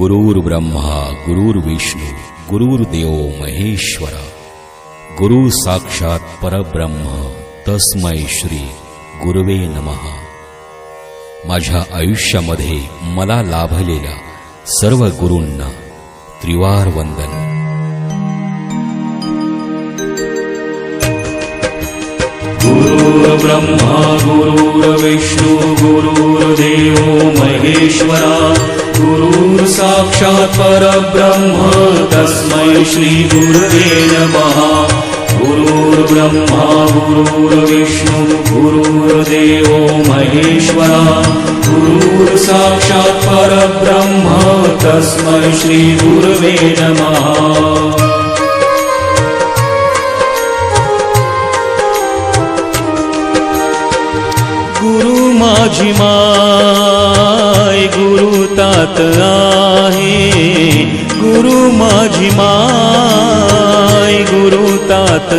ब्रह्मा गुरुर्विष्णू गुरुर्देव महेश्वरा। गुरु साक्षात परब्रह्म तस्मै श्री गुरुवे नमः। माझ्या आयुष्यामध्ये मला लाभलेल्या सर्व गुरूंना त्रिवार वंदन। गुरुर्ब्रह्मा गुरुर्विष्णु गुरुर्देवो महेश्वरा। गुरुर्साक्षात् परब्रह्म तस्मै श्रीगुरुवे नमः। गुरुर्ब्रह्मा गुरुर्विष्णु गुरुर्देवो महेश्वरा। गुरुर्साक्षात् परब्रह्म तस्मै श्रीगुरुवे नमः। गुरु माझी माय गुरु आहे. गुरु माझी माय गुरु तात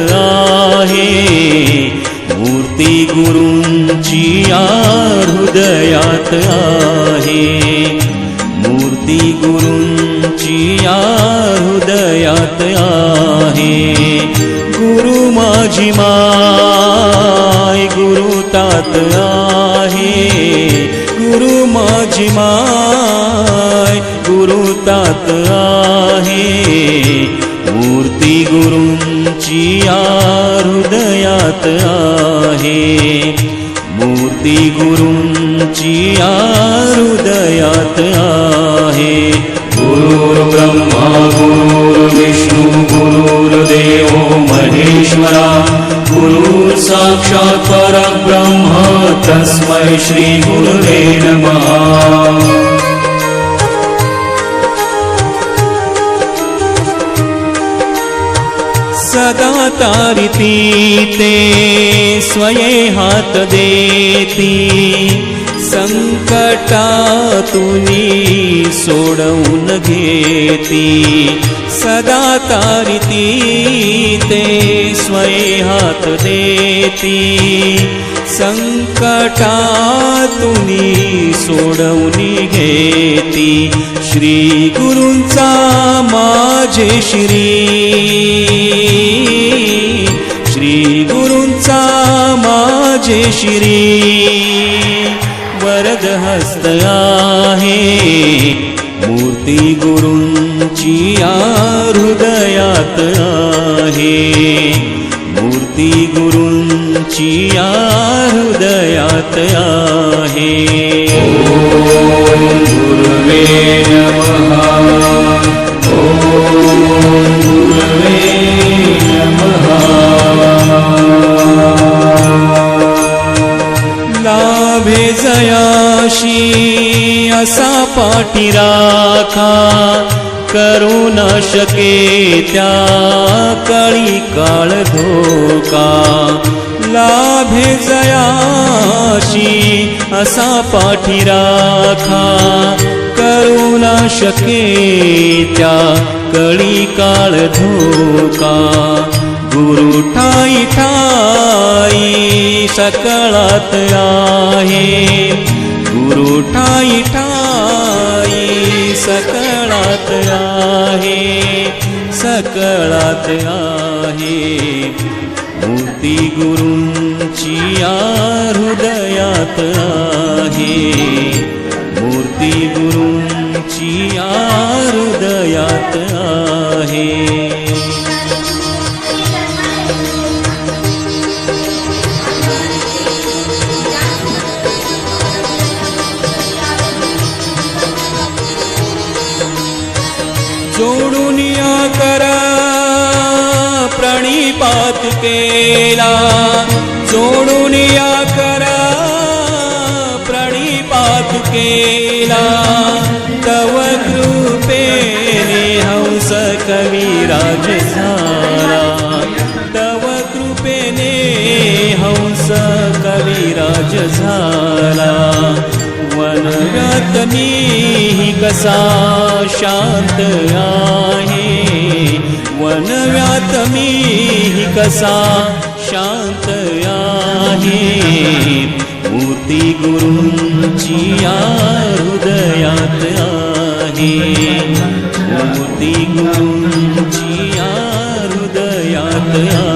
आहे. मूर्ती गुरूंची या हृदयात आहे. मूर्ती गुरूंची या हृदयात आहे. गुरु माझी माय गुरु तात आहे. गुरु माझी माय आहे. मूर्ती गुरूंची या हृदयात आहे. मूर्ती गुरूंची या हृदयात आहे गुरुर्ब्रह्मा गुरुर्विष्णु गुरुर्देवो महेश्वरा. गुरुः साक्षात् परब्रह्म तस्मै श्रीगुरुवे नमः सदा तारिती ते स्वये हात देती। संकटातुनी सोडवून घेती। सदा तारिती ते स्वये हात देती संकटातुनी सोडवून घेती. श्री गुरूंचा माझे श्री. श्री गुरूंचा माझे श्री. वरद हस्त आहे. मूर्ती गुरूंची या हृदयात आहे. मूर्ती गुरूंची या हृदयात आहे. गुरुवे लाभे जयाशी असा पाठी राखा. करू न शके त्या कळी काळ धोका. लाभे जयाशी असा पाठी राखा करू न शके त्या कळी काळ धोका. गुरु ठाई ठाई सकळात आहे. गुरु ठाई ठाई सकळात आहे सकळात आहे. मूर्ती गुरूंची जोडून या करा. प्रणिपात केला. जोडून या करा. प्रणिपात केला. तव कृपेने हंस कविराज झाला तव कृपेने हंस कविराज झाला वनव्यात मी कसा शांत आहे. वनव्यात मी कसा शांत आहे. मूर्ती गुरूंची या हृदयात आहे. मूर्ती गुरुंची या हृदयात आहे.